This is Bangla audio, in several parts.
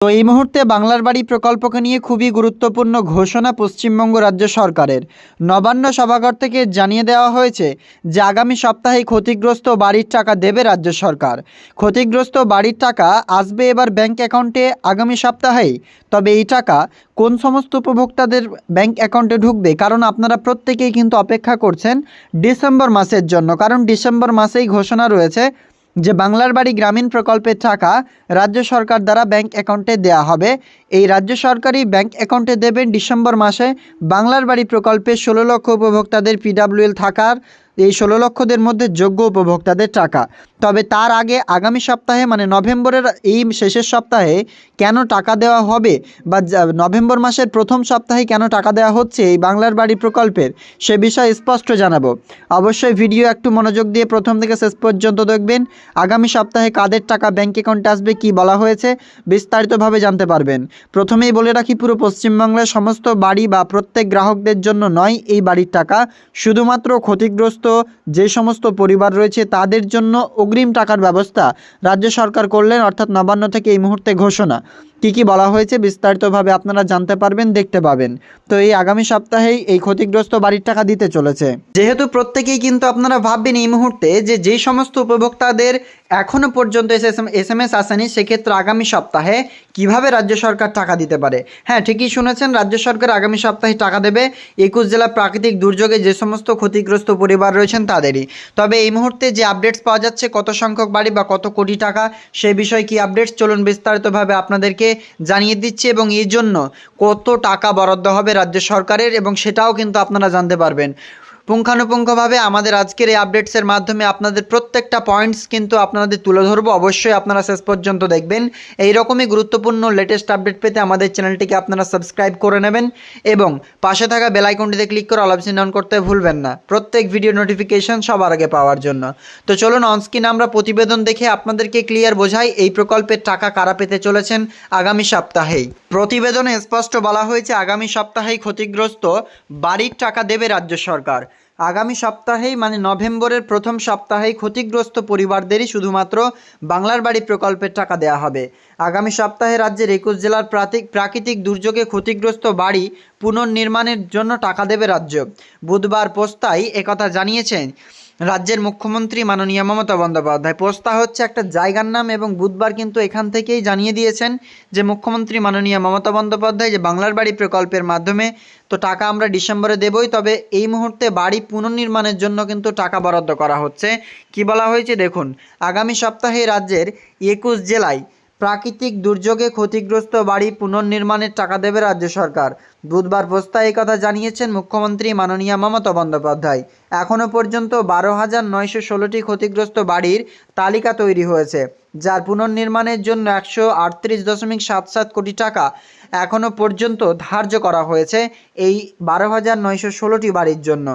তো এই মুহূর্তে বাংলার বাড়ি প্রকল্পকে নিয়ে খুবই গুরুত্বপূর্ণ ঘোষণা পশ্চিমবঙ্গ রাজ্য সরকারের। নবান্ন সভাঘর থেকে জানিয়ে দেওয়া হয়েছে যে, আগামী সপ্তাহে ক্ষতিগ্রস্ত বাড়ির টাকা দেবে রাজ্য সরকার। ক্ষতিগ্রস্ত বাড়ির টাকা আসবে এবার ব্যাংক অ্যাকাউন্টে আগামী সপ্তাহেই। তবে এই টাকা কোন সমস্ত উপভোক্তাদের ব্যাংক অ্যাকাউন্টে ঢুকবে, কারণ আপনারা প্রত্যেকেই কিন্তু অপেক্ষা করছেন ডিসেম্বর মাসের জন্য। কারণ ডিসেম্বর মাসেই ঘোষণা রয়েছে যে বাংলার বাড়ি গ্রামীণ প্রকল্পের টাকা রাজ্য সরকার দ্বারা ব্যাংক অ্যাকাউন্টে দেয়া হবে। এই রাজ্য সরকারই ব্যাংক অ্যাকাউন্টে দেবেন ডিসেম্বর মাসে বাংলার বাড়ি প্রকল্পে ষোলো লক্ষ উপভোক্তাদের পিডাব্লিউএল থাকার এই ষোলো লক্ষদের মধ্যে যোগ্য উপভোক্তাদের টাকা। তবে তার আগে আগামী সপ্তাহে মানে নভেম্বরের এই শেষের সপ্তাহে কেন টাকা দেওয়া হবে বা নভেম্বর মাসের প্রথম সপ্তাহে কেন টাকা দেওয়া হচ্ছে এই বাংলার বাড়ি প্রকল্পের, সে বিষয়ে স্পষ্ট জানাব। অবশ্যই ভিডিও একটু মনোযোগ দিয়ে প্রথম থেকে শেষ পর্যন্ত দেখবেন। আগামী সপ্তাহে কাদের টাকা ব্যাঙ্ক অ্যাকাউন্টে আসবে কি বলা হয়েছে, বিস্তারিতভাবে জানতে পারবেন। প্রথমেই বলে রাখি, পুরো পশ্চিমবাংলার সমস্ত বাড়ি বা প্রত্যেক গ্রাহকদের জন্য নয়, এই বাড়ির টাকা শুধুমাত্র ক্ষতিগ্রস্ত যে সমস্ত পরিবার রয়েছে তাদের জন্য অগ্রিম টাকার ব্যবস্থা রাজ্য সরকার করলেন, অর্থাৎ নবান্ন থেকে এই মুহূর্তে ঘোষণা। কি কি বলা হয়েছে বিস্তারিতভাবে আপনারা জানতে পারবেন, দেখতে পাবেন। তো এই আগামী সপ্তাহেই এই ক্ষতিগ্রস্ত বাড়ির টাকা দিতে চলেছে। যেহেতু প্রত্যেকেই কিন্তু আপনারা ভাববেন এই মুহূর্তে যে যেই সমস্ত উপভোক্তাদের এখনও পর্যন্ত এস এস এম, এস আসেনি, সেক্ষেত্রে আগামী সপ্তাহে কীভাবে রাজ্য সরকার টাকা দিতে পারে? হ্যাঁ ঠিকই শুনেছেন, রাজ্য সরকার আগামী সপ্তাহে টাকা দেবে। একুশ জেলা প্রাকৃতিক দুর্যোগে যে সমস্ত ক্ষতিগ্রস্ত পরিবার রয়েছেন তাদেরই। তবে এই মুহূর্তে যে আপডেটস পাওয়া যাচ্ছে, কত সংখ্যক বাড়ি বা কত কোটি টাকা, সে বিষয়ে কি আপডেটস? চলুন বিস্তারিতভাবে আপনাদেরকে জানিয়ে দিচ্ছে এবং এই জন্য কত টাকা বরাদ্দ হবে রাজ্য সরকারের এবং সেটাও কিন্তু আপনারা জানতে পারবেন। পুঙ্খানুপুঙ্খভাবে আমাদের আজকের এই আপডেটসের মাধ্যমে আপনাদের প্রত্যেকটা পয়েন্টস কিন্তু আপনাদের তুলে ধরবো। অবশ্যই আপনারা শেষ পর্যন্ত দেখবেন। এই রকমই গুরুত্বপূর্ণ লেটেস্ট আপডেট পেতে আমাদের চ্যানেলটিকে আপনারা সাবস্ক্রাইব করে নেবেন এবং পাশে থাকা বেল আইকনটিতে ক্লিক করে অল অপশন অন করতে ভুলবেন না। প্রত্যেক ভিডিও নোটিফিকেশন সবার আগে পাওয়ার জন্য। তো চলুন অনস্ক্রিন আমরা প্রতিবেদন দেখে আপনাদেরকে ক্লিয়ার বোঝাই এই প্রকল্পের টাকা কারা পেতে চলেছেন আগামী সপ্তাহেই। প্রতিবেদনে স্পষ্ট বলা হয়েছে, আগামী সপ্তাহেই ক্ষতিগ্রস্ত বাড়ির টাকা দেবে রাজ্য সরকার। আগামী সপ্তাহেই মানে নভেম্বরের প্রথম সপ্তাহেই ক্ষতিগ্রস্ত পরিবারদেরই শুধুমাত্র বাংলার বাড়ি প্রকল্পের টাকা দেয়া হবে। আগামী সপ্তাহে রাজ্যের একুশ জেলার প্রাকৃতিক দুর্যোগে ক্ষতিগ্রস্ত বাড়ি পুনর্নির্মাণের জন্য টাকা দেবে রাজ্য। বুধবার পোস্তায় একথা জানিয়েছেন রাজ্যের মুখ্যমন্ত্রী মাননীয় মমতা বন্দ্যোপাধ্যায়। পোস্তা হচ্ছে একটা জায়গার নাম এবং বুধবার কিন্তু এখান থেকেই জানিয়ে দিয়েছেন যে মুখ্যমন্ত্রী মাননীয় মমতা বন্দ্যোপাধ্যায় যে বাংলার বাড়ি প্রকল্পের মাধ্যমে তো টাকা আমরা ডিসেম্বরে দেবই, তবে এই মুহূর্তে বাড়ি পুনর্নির্মাণের জন্য কিন্তু টাকা বরাদ্দ করা হচ্ছে। কি বলা হয়েছে দেখুন, আগামী সপ্তাহে রাজ্যের একুশ জেলায় প্রাকৃতিক দুর্যোগে ক্ষতিগ্রস্ত বাড়ি পুনর্নির্মাণের টাকা দেবে রাজ্য সরকার। বুধবার পোস্তায় এই কথা জানিয়েছেন মুখ্যমন্ত্রী মাননীয় মমতা বন্দ্যোপাধ্যায়। এখনও পর্যন্ত বারো হাজার নয়শো ষোলোটি ক্ষতিগ্রস্ত বাড়ির তালিকা তৈরি হয়েছে, যার পুনর্নির্মাণের জন্য একশো আটত্রিশ দশমিক সাত সাত কোটি টাকা এখনও পর্যন্ত ধার্য করা হয়েছে এই বারো হাজার নয়শো ষোলোটি বাড়ির জন্য।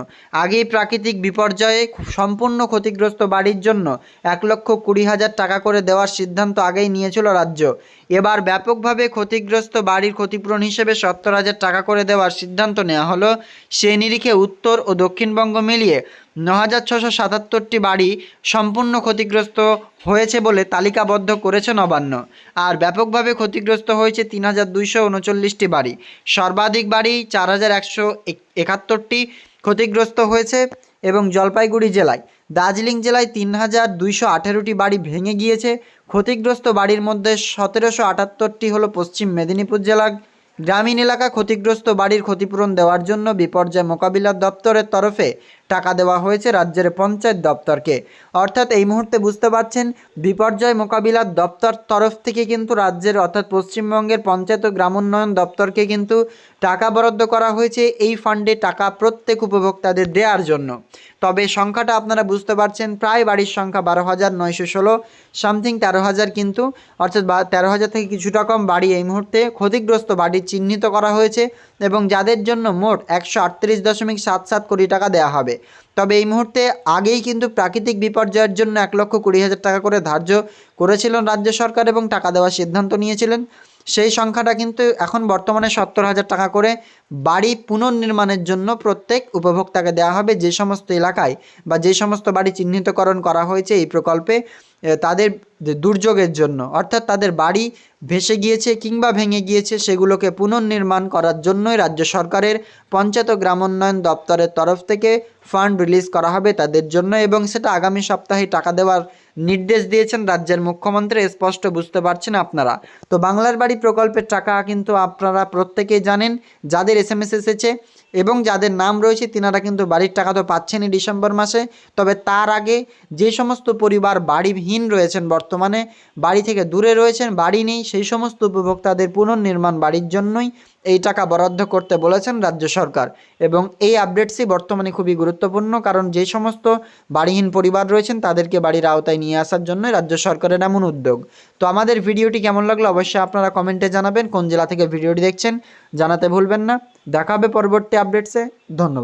আগেই প্রাকৃতিক বিপর্যয়ে সম্পূর্ণ ক্ষতিগ্রস্ত বাড়ির জন্য এক লক্ষ কুড়ি হাজার টাকা করে দেওয়ার সিদ্ধান্ত আগেই নিয়েছিল রাজ্য। এবার ব্যাপকভাবে ক্ষতিগ্রস্ত বাড়ির ক্ষতিপূরণ হিসেবে সত্তর হাজার টাকা করে দেওয়ার সিদ্ধান্ত নেওয়া হলো। সেই নিরিখে উত্তর ও দক্ষিণবঙ্গ মিলিয়ে ন হাজার ছশো সাতাত্তরটি বাড়ি সম্পূর্ণ ক্ষতিগ্রস্ত হয়েছে বলে তালিকাবদ্ধ করেছে নবান্ন। আর ব্যাপকভাবে ক্ষতিগ্রস্ত হয়েছে তিন হাজার দুইশো উনচল্লিশটি বাড়ি। সর্বাধিক বাড়ি চার হাজার একশো একাত্তরটি ক্ষতিগ্রস্ত হয়েছে এবং জলপাইগুড়ি জেলায় দার্জিলিং জেলায় তিন হাজার দুইশো আঠেরোটি বাড়ি ভেঙে গিয়েছে। ক্ষতিগ্রস্ত বাড়ির মধ্যে সতেরোশো আটাত্তরটি হলো পশ্চিম মেদিনীপুর জেলা গ্রামীণ এলাকা ক্ষতিগ্রস্ত বাড়ির ক্ষতিপূরণ দেওয়ার জন্য বিপর্যয় মোকাবিলা দপ্তরের তরফে টাকা দেওয়া হয়েছে রাজ্যের পঞ্চায়েত দপ্তরকে। অর্থাৎ এই মুহূর্তে বুঝতে পারছেন, বিপর্যয় মোকাবিলার দপ্তর তরফ থেকে কিন্তু রাজ্যের, অর্থাৎ পশ্চিমবঙ্গের পঞ্চায়েত ও গ্রামোন্নয়ন দপ্তরকে কিন্তু টাকা বরাদ্দ করা হয়েছে এই ফান্ডে টাকা প্রত্যেক উপভোক্তাদের দেওয়ার জন্য। তবে সংখ্যাটা আপনারা বুঝতে পারছেন, প্রায় বাড়ির সংখ্যা বারো হাজার নয়শো ষোলো, সামথিং তেরো হাজার কিন্তু, অর্থাৎ তেরো হাজার থেকে কিছুটা কম বাড়ি এই মুহূর্তে ক্ষতিগ্রস্ত বাড়ি চিহ্নিত করা হয়েছে এবং যাদের জন্য মোট একশো আটত্রিশ দশমিক সাত সাত কোটি টাকা দেওয়া হবে। তবে এই মুহূর্তে আগেই কিন্তু প্রাকৃতিক বিপর্যয়ের জন্য এক লক্ষ কুড়ি হাজার টাকা করে ধার্য করেছিলেন রাজ্য সরকার এবং টাকা দেওয়ার সিদ্ধান্ত নিয়েছিলেন। সেই সংখ্যাটা কিন্তু এখন বর্তমানে সত্তর হাজার টাকা করে বাড়ি পুনর্নির্মাণের জন্য প্রত্যেক উপভোক্তাকে দেওয়া হবে। যে সমস্ত এলাকায় বা যে সমস্ত বাড়ি চিহ্নিতকরণ করা হয়েছে এই প্রকল্পে তাদের দুর্যোগের জন্য, অর্থাৎ তাদের বাড়ি ভেসে গিয়েছে কিংবা ভেঙে গিয়েছে, সেগুলোকে পুনর্নির্মাণ করার জন্যই রাজ্য সরকারের পঞ্চায়েত গ্রামোন্নয়ন দপ্তরের তরফ থেকে ফান্ড রিলিজ করা হবে তাদের জন্য এবং সেটা আগামী সপ্তাহে টাকা দেওয়ার নির্দেশ দিয়েছেন রাজ্যের মুখ্যমন্ত্রী স্পষ্ট বুঝতে পারছেন আপনারা। তো বাংলার বাড়ি প্রকল্পের টাকা কিন্তু আপনারা প্রত্যেকেই জানেন, যাদের এস এসেছে এবং যাদের নাম রয়েছে, তিনারা কিন্তু বাড়ির টাকা তো পাচ্ছেনই ডিসেম্বর মাসে। তবে তার আগে যে সমস্ত পরিবার বাড়িহীন রয়েছেন বর্তমানে বাড়ি থেকে দূরে রয়েছেন, বাড়ি নেই। সেই সমস্ত উপভোক্তাদের পুনর্নির্মাণ বাড়ির জন্যই এই টাকা বরাদ্দ করতে বলেছেন রাজ্য সরকার। এবং এই আপডেটসই বর্তমানে খুবই গুরুত্বপূর্ণ, কারণ যে সমস্ত বাড়িহীন পরিবার রয়েছেন, তাদেরকে বাড়ির আওতায় নিয়ে আসার জন্য রাজ্য সরকারের এমন উদ্যোগ। তো আমাদের ভিডিওটি কেমন লাগল অবশ্যই আপনারা কমেন্টে জানাবেন, কোন জেলা থেকে ভিডিওটি দেখছেন জানাতে ভুলবেন না। দেখা হবে পরবর্তী আপডেটসে, ধন্যবাদ।